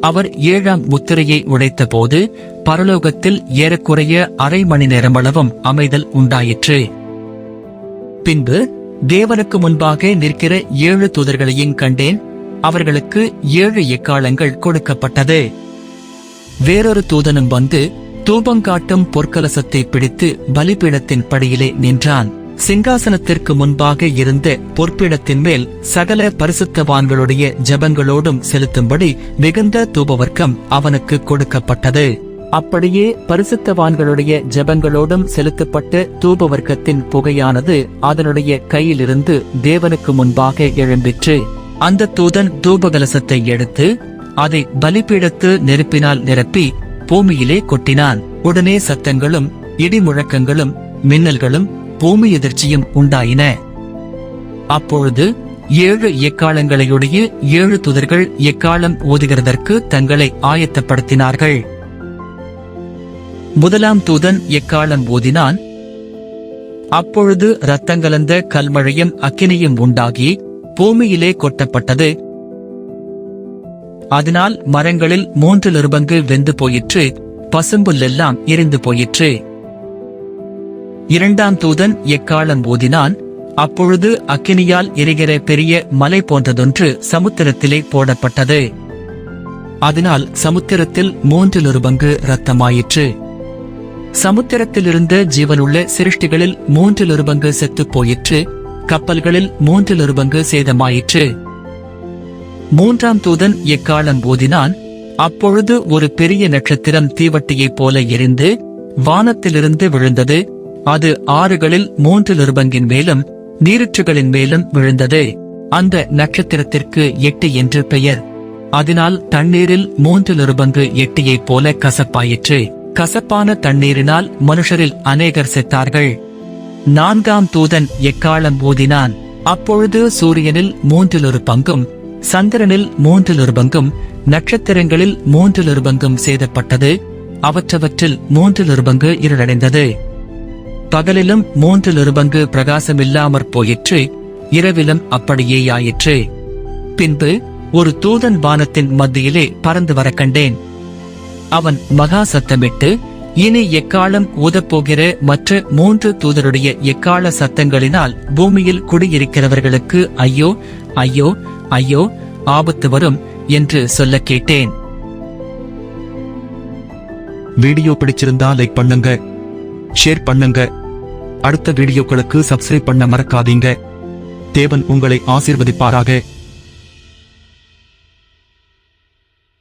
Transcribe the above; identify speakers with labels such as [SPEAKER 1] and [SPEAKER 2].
[SPEAKER 1] அவர் ஏழாம் முத்திரையை உடைத்தபோது பரலோகத்தில் ஏறக்குறைய அரை மணி நேரமளவும் அமைதல் உண்டாயிற்று. பின்பு தேவனுக்கு முன்பாக நிற்கிற ஏழு தூதர்களையும் கண்டேன். அவர்களுக்கு ஏழு எக்காலங்கள் கொடுக்கப்பட்டது. வேறொரு தூதனும் வந்து தூபங்காட்டும் பொற்கலசத்தை பிடித்து பலிபீடத்தின் படியிலே நின்றான். சிங்காசனத்திற்கு முன்பாக இருந்த பொற்பிடத்தின் மேல் சகல பரிசுத்தவான்களுடைய ஜெபங்களோடும் செலுத்தும்படி மிகுந்த தூபவர்க்கம் அவனுக்கு கொடுக்கப்பட்டது. அப்படியே பரிசுத்தவான்களுடைய ஜெபங்களோடும் செலுத்தப்பட்ட தூபவர்க்கத்தின் புகையானது அதனுடைய கையிலிருந்து தேவனுக்கு முன்பாக எழும்பிற்று. அந்த தூதன் தூபகலசத்தை எடுத்து அதை பலிபீடத்து நெருப்பினால் நிரப்பி பூமியிலே கொட்டினான். உடனே சத்தங்களும் இடி முழக்கங்களும் மின்னல்களும் பூமி எதிர்ச்சியும் உண்டாயின. அப்பொழுது ஏழு எக்காலங்களையுடைய ஏழு துதர்கள் எக்காலம் ஓதுகிறதற்கு தங்களை ஆயத்தப்படுத்தினார்கள். முதலாம் தூதன் எக்காலம் ஓதினான். அப்பொழுது இரத்தங்கலந்த கல்மழையும் அக்கினியும் உண்டாகி பூமியிலே கொட்டப்பட்டது. அதனால் மரங்களில் மூன்று நிருபங்கு வெந்து போயிற்று பசும்புல்லெல்லாம் எரிந்து போயிற்று. இரண்டாம் தூதன் எக்காலம் ஓதினான்? அப்பொழுது அக்கினியால் எரிகிற பெரிய மலை போன்றதொன்று சமுத்திரத்திலே போடப்பட்டது. அதனால் சமுத்திரத்தில் மூன்றிலொரு பங்கு இரத்தமாயிற்று. சமுத்திரத்திலிருந்த ஜீவனுள்ள சிருஷ்டிகளில் மூன்றிலொரு பங்கு செத்துப் போயிற்று கப்பல்களில் மூன்றிலொரு பங்கு சேதமாயிற்று. மூன்றாம் தூதன் எக்காலம் ஓதினான்? அப்பொழுது ஒரு பெரிய நட்சத்திரம் தீவட்டியைப் போல எரிந்து வானத்திலிருந்து விழுந்தது. அது ஆறுகளில் மூன்று நிருபங்கின் மேலும் நீருற்றுகளின் மேலும் விழுந்தது. அந்த நட்சத்திரத்திற்கு எட்டு என்று பெயர். அதனால் தண்ணீரில் மூன்று நிருபங்கு எட்டியைப் போல கசப்பாயிற்று. கசப்பான தண்ணீரினால் மனுஷரில் அநேகர் செத்தார்கள். நான்காம் தூதன் எக்காலம் ஊதினான். அப்பொழுது சூரியனில் மூன்றிலொரு பங்கும் சந்திரனில் மூன்றிலொரு பங்கும் நட்சத்திரங்களில் மூன்றிலொரு பங்கும் சேதப்பட்டது. அவற்றவற்றில் மூன்றிலொரு பங்கு இருளடைந்தது. பகலிலும் மூன்றிலிரு பங்கு பிரகாசமில்லாமற் போயிற்று இரவிலும் அப்படியேயாயிற்று பின்பு ஒரு தூதன் வானத்தின் மத்தியிலே பறந்து வர கண்டேன். அவன் மகா சத்தமிட்டு இனி எக்காலம் ஊதப்போகிற மற்ற மூன்று தூதருடைய எக்கால சத்தங்களினால் பூமியில் குடியிருக்கிறவர்களுக்கு ஐயோ ஐயோ ஐயோ ஆபத்து வரும் என்று சொல்ல கேட்டேன்.
[SPEAKER 2] வீடியோ பிடிச்சிருந்தா லைக் பண்ணுங்க ஷேர் பண்ணுங்க. அடுத்த வீடியோக்களுக்கு சப்ஸ்கிரைப் பண்ண மறக்காதீங்க. தேவன் உங்களை ஆசீர்வதிப்பாராக.